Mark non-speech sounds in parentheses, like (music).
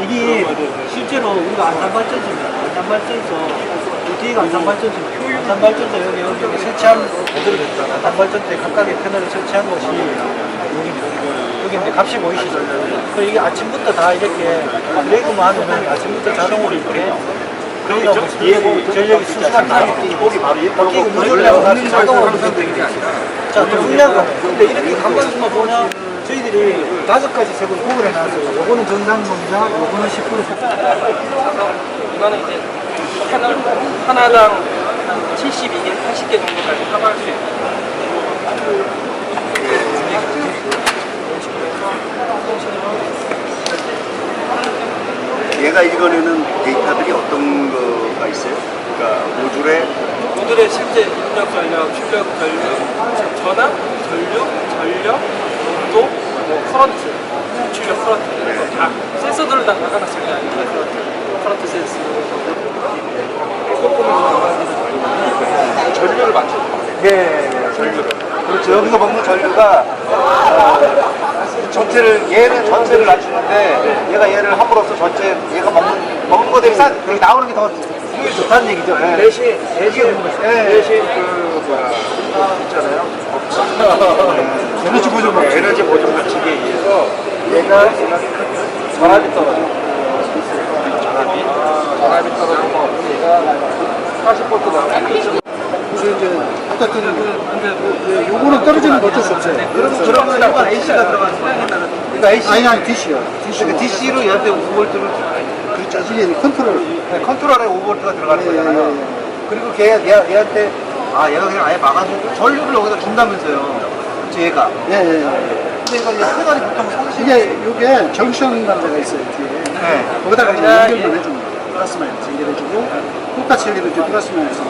여기 실제로 우리가 안산발전소입니다. 안산발전소 이 뒤가 안산발전소입니다. 안산발전소 여기 여기 여기 설치한 모델을 했다. 안산발전소에 각각의 패널을 설치한 곳이 여기입니다. 여기 이제 값이 보이시죠? 그 이게 아침부터 다 이렇게 레그만 하면 아침부터 자동으로 이렇게 전력이 순수한 바로 자동으로 게 아니라 자, 또 중요한 거 근데 이렇게 간관수만 보냐 저희들이 다섯 가지 색을 구분해 놨어요. 요거는 정상 공장, 요거는 10% 이거는 이제 패널 하나당 한 72개, 80개 정도까지 커버할 수 있고 얘가 읽어내는 데이터들이 어떤 거가 있어요? 그러니까 모듈에 모듈의 실제 입력 전력, 출력 전력, 전압, 전류, 전력, 온도, 뭐 커런트, 출력 커런트 이런 거다 센서들을 다 아니에요 커런트, 커런트 센서 전류를 맞춰 예, 예, 전류를. 그렇죠. 여기서 먹는 전류가 어, 전체를 얘는 전체를 낮추는데 얘가 얘를 함으로써 전체 얘가 먹는 먹는 거 대비 싼 여기 나오는 게 더 좋다는 얘기죠. 예. 대신 대신 예. 대신 그 뭐야 있잖아요 (laughs) 에너지 보존 방식. 에너지 보존 방식에 의해서 얘가 전압이 떨어져 전압이 전압이 떨어지고 얘가 40볼트 나오고 그래서 이제 어쨌든 그 요거는 떨어지는 거 어쩔 수 없어요. 그러면 그러면 이건 AC가 들어가는 거예요. 그러니까 AC 아니 아니 DC요. 그러니까 DC로 얘한테 5볼트를 그렇죠. 이게 컨트롤. 네, 컨트롤에 5볼트가 들어가는 예, 거잖아요. 예, 예. 그리고 걔, 얘, 얘한테 아 얘가 그냥 아예 막아주고 전류를 여기다 준다면서요. 얘가. 예, 예. 근데 이제 페달이 보통 30. 이게 요게 정션이라는 데가 있어요 뒤에. 네. 거기다가 이제 연결만 해줍니다. 플러스 마이너스 연결해주고 똑같이 연결해주고 플러스 마이너스